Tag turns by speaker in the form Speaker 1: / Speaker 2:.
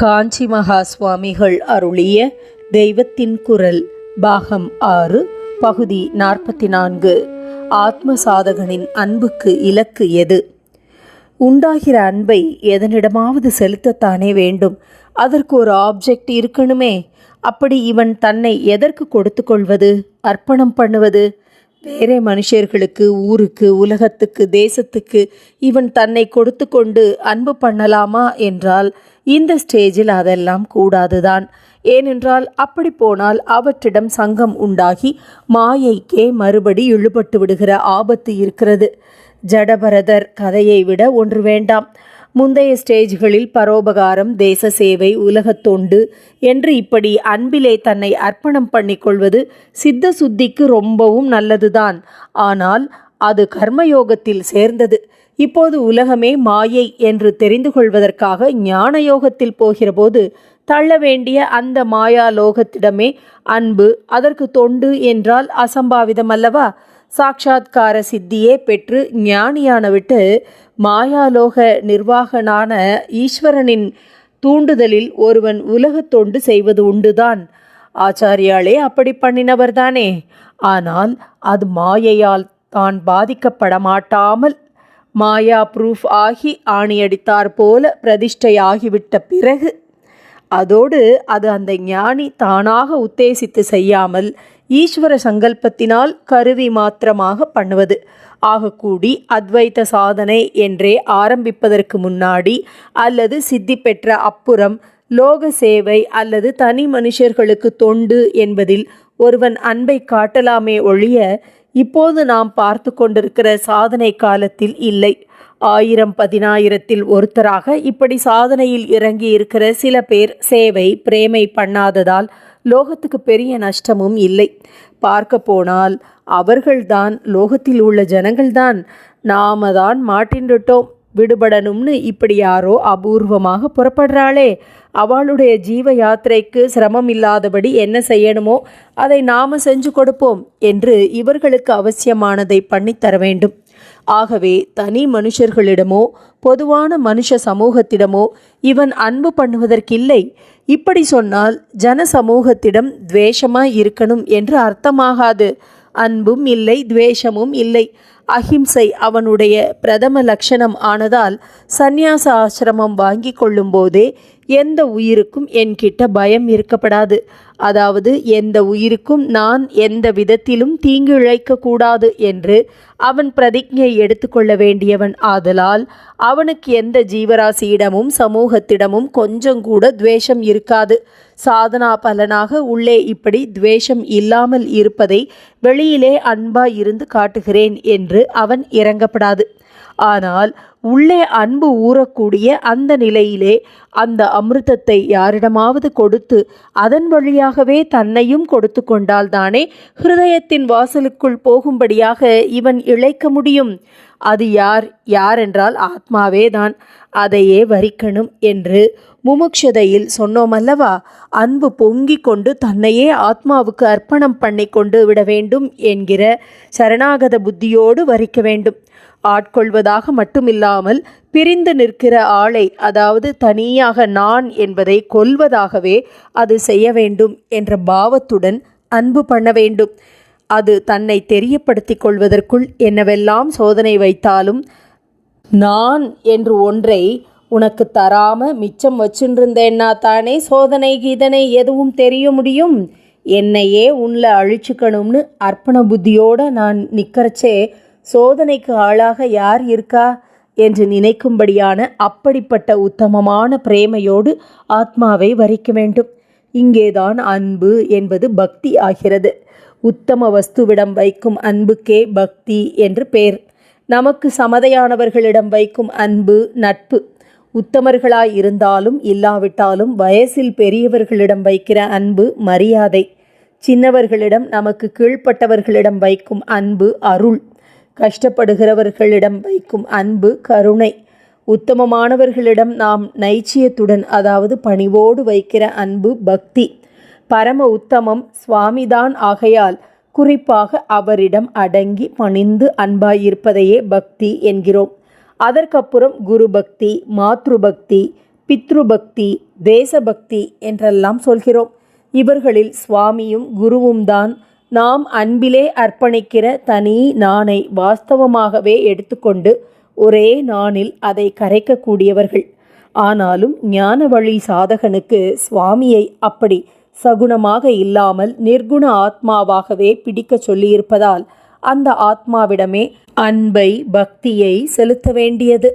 Speaker 1: காஞ்சி மகா சுவாமிகள் அருளிய தெய்வத்தின் குரல் பாகம் ஆறு பகுதி நாற்பத்தி நான்கு ஆத்ம சாதகனின் அன்புக்கு இலக்கு எது? உண்டாகிற அன்பை எதனிடமாவது செலுத்தத்தானே வேண்டும். அதற்கு ஒரு ஆப்ஜெக்ட் இருக்கணுமே. அப்படி இவன் தன்னை எதற்கு கொடுத்து கொள்வது? அர்ப்பணம் பண்ணுவது? வேறே மனுஷர்களுக்கு ஊருக்கு உலகத்துக்கு தேசத்துக்கு இவன் தன்னை கொடுத்து கொண்டு அன்பு பண்ணலாமா என்றால் இந்த ஸ்டேஜில் அதெல்லாம் கூடாதுதான். ஏனென்றால் அப்படி போனால் அவற்றிடம் சங்கம் உண்டாகி மாயைக்கே மறுபடி இழுபட்டு விடுகிற ஆபத்து இருக்கிறது. ஜடபரதர் கதையை விட ஒன்று வேண்டாம். முந்தைய ஸ்டேஜ்களில் பரோபகாரம் தேச சேவை உலகத் தொண்டு என்று இப்படி அன்பிலே தன்னை அர்ப்பணம் பண்ணிக்கொள்வது சித்த சுத்திக்கு ரொம்பவும் நல்லதுதான். ஆனால் அது கர்மயோகத்தில் சேர்ந்தது. இப்போது உலகமே மாயை என்று தெரிந்து கொள்வதற்காக ஞான யோகத்தில் போகிறபோது தள்ள வேண்டிய அந்த மாயா லோகத்திடமே அன்பு அதற்கு தொண்டு என்றால் அசம்பாவிதம் அல்லவா? சாட்சாத்கார சித்தியே பெற்று ஞானியான விட்டு மாயாலோக நிர்வாகனான ஈஸ்வரனின் தூண்டுதலில் ஒருவன் உலகத் தொண்டு செய்வது உண்டுதான். ஆச்சாரியாலே அப்படி பண்ணினவர்தானே? ஆனால் அது மாயையால் தான் பாதிக்கப்பட மாட்டாமல் மாயா ப்ரூஃப் ஆகி ஆணியடித்தார் போல பிரதிஷ்டையாகிவிட்ட பிறகு அதோடு அது அந்த ஞானி தானாக உத்தேசித்து செய்யாமல் ஈஸ்வர சங்கல்பத்தினால் கருவி மாத்திரமாக பண்ணுவது. ஆகக்கூடி அத்வைத சாதனை என்றே ஆரம்பிப்பதற்கு முன்னாடி அல்லது சித்தி பெற்ற அப்புறம் லோக சேவை அல்லது தனி மனுஷர்களுக்கு தொண்டு என்பதில் ஒருவன் அன்பை காட்டலாமே ஒழிய இப்போது நாம் பார்த்து கொண்டிருக்கிற சாதனை காலத்தில் இல்லை. ஆயிரம் பதினாயிரத்தில் ஒருத்தராக இப்படி சாதனையில் இறங்கி இருக்கிற சில பேர் சேவை பிரேமை பண்ணாததால் லோகத்துக்கு பெரிய நஷ்டமும் இல்லை. பார்க்க போனால் அவர்கள்தான் லோகத்தில் உள்ள ஜனங்கள்தான். நாம தான் மாட்டின்றுட்டோம். விடுபடணும்னு இப்படி யாரோ அபூர்வமாக புறப்படுறாளே. அவளுடைய ஜீவ யாத்திரைக்கு சிரமம் இல்லாதபடி என்ன செய்யணுமோ அதை நாம செஞ்சு கொடுப்போம் என்று இவர்களுக்கு அவசியமானதை பண்ணித்தர வேண்டும். ஆகவே தனி மனுஷர்களிடமோ பொதுவான மனுஷ சமூகத்திடமோ இவன் அன்பு பண்ணுவதற்கில்லை. இப்படி சொன்னால் ஜன சமூகத்திடம் துவேஷமாய் இருக்கணும் என்று அர்த்தமாகாது. அன்பும் இல்லை துவேஷமும் இல்லை. அஹிம்சை அவனுடைய பிரதம லட்சணம் ஆனதால் சந்நியாச ஆசிரமம் வாங்கி கொள்ளும் போதே எந்த உயிருக்கும் என்கிட்ட பயம் இருக்கப்படாது. அதாவது எந்த உயிருக்கும் நான் எந்த விதத்திலும் தீங்கு இழைக்கக்கூடாது என்று அவன் பிரதிஜை எடுத்துக்கொள்ள வேண்டியவன் ஆதலால் அவனுக்கு எந்த ஜீவராசியிடமும் சமூகத்திடமும் கொஞ்சம் கூட துவேஷம் இருக்காது. சாதனா பலனாக உள்ளே இப்படி துவேஷம் இல்லாமல் இருப்பதை வெளியிலே அன்பாய் இருந்து காட்டுகிறேன் என்று அவன் இறங்கப்படாது ஆனால் உள்ளே அன்பு ஊறக்கூடிய அந்த நிலையிலே அந்த அமிர்தத்தை யாரிடமாவது கொடுத்து அதன் வழியாகவே தன்னையும் கொடுத்து கொண்டால்தானே ஹிருதயத்தின் வாசலுக்குள் போகும்படியாக இவன் இழைக்க முடியும்? அது யார்? யாரென்றால் ஆத்மாவே தான் அதையே வரிக்கணும் என்று முமுக்ஷதையில் சொன்னோமல்லவா? அன்பு பொங்கிக் கொண்டு தன்னையே ஆத்மாவுக்கு அர்ப்பணம் பண்ணி கொண்டு விட வேண்டும் என்கிற சரணாகத புத்தியோடு வரிக்க வேண்டும். ஆட்கொள்வதாக மட்டுமில்லாமல் பிரிந்து நிற்கிற ஆளை அதாவது தனியாக நான் என்பதை கொல்வதாகவே அது செய்ய வேண்டும் என்ற பாவத்துடன் அன்பு பண்ண வேண்டும். அது தன்னை தெரியப்படுத்திக் கொள்வதற்குள் என்னவெல்லாம் சோதனை வைத்தாலும் நான் என்று ஒன்றை உனக்கு தராம மிச்சம் வச்சுருந்தேன்னா தானே சோதனை கீதனை எதுவும் தெரிய முடியும்? என்னையே உன்ல அழிச்சுக்கணும்னு அர்ப்பண புத்தியோடு நான் நிற்கிறச்சே சோதனைக்கு ஆளாக யார் இருக்கா என்று நினைக்கும்படியான அப்படிப்பட்ட உத்தமமான பிரேமையோடு ஆத்மாவை வரிக்க வேண்டும். இங்கேதான் அன்பு என்பது பக்தி ஆகிறது. உத்தம வஸ்துவிடம் வைக்கும் அன்புக்கே பக்தி என்று பெயர் நமக்கு சமதையானவர்களிடம் வைக்கும் அன்பு நட்பு. உத்தமர்களாய் இருந்தாலும் இல்லாவிட்டாலும் வயசில் பெரியவர்களிடம் வைக்கிற அன்பு மரியாதை. சின்னவர்களிடம் நமக்கு கீழ்ப்பட்டவர்களிடம் வைக்கும் அன்பு அருள். கஷ்டப்படுகிறவர்களிடம் வைக்கும் அன்பு கருணை. உத்தமமானவர்களிடம் நாம் நைச்சியத்துடன் அதாவது பணிவோடு வைக்கிற அன்பு பக்தி. பரம உத்தமம் சுவாமிதான் ஆகையால் குறிப்பாக அவரிடம் அடங்கி பணிந்து அன்பாயிருப்பதையே பக்தி என்கிறோம். அதற்கப்புறம் குரு பக்தி மாத்ரு பக்தி பித்ருபக்தி தேசபக்தி என்றெல்லாம் சொல்கிறோம். இவர்களில் சுவாமியும் குருவும் தான் நாம் அன்பிலே அர்ப்பணிக்கிற தனி நானை வாஸ்தவமாகவே எடுத்துக்கொண்டு ஒரே நாணில் அதை கரைக்கக்கூடியவர்கள். ஆனாலும் ஞான வழி சாதகனுக்கு சுவாமியை அப்படி சகுணமாக இல்லாமல் நிர்குண ஆத்மாவாகவே பிடிக்க சொல்லியிருப்பதால் அந்த ஆத்மாவிடமே அன்பை பக்தியை செலுத்த வேண்டியது.